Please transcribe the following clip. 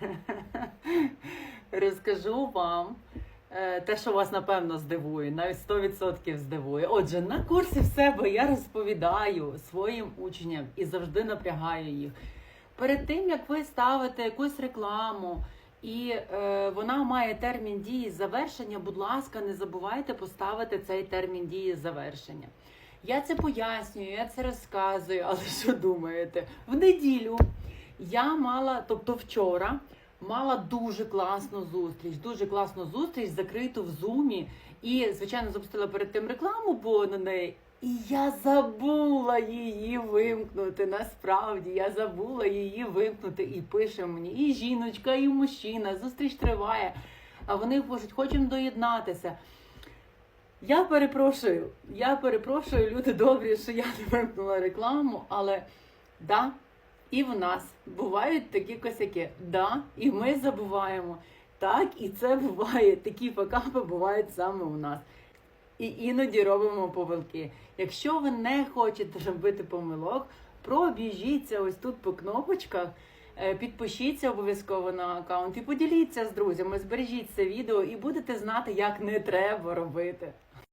Розкажу вам е, те, що вас напевно здивує, навіть 100% здивує. Отже, на курсі в себе я розповідаю своїм учням і завжди напрягаю їх. Перед тим як ви ставите якусь рекламу. І е, вона має термін дії завершення. Будь ласка, не забувайте поставити цей термін дії завершення. Я це пояснюю, я це розказую, але що думаєте? В неділю я мала, тобто вчора, мала дуже класну зустріч, дуже класну зустріч, закриту в зумі. І, звичайно, запустила перед тим рекламу, бо на неї. І я забула її вимкнути. Насправді я забула її вимкнути. І пише мені і жіночка, і мужчина. Зустріч триває. А вони пишуть, хочемо доєднатися. Я перепрошую, я перепрошую, люди добрі, що я не вимкнула рекламу, але да, і в нас бувають такі косяки. Да, і ми забуваємо. Так, і це буває. Такі факапи бувають саме у нас. І іноді робимо помилки. Якщо ви не хочете робити помилок, пробіжіться ось тут по кнопочках, е, підпишіться обов'язково на аккаунт і поділіться з друзями, збережіть це відео і будете знати, як не треба робити.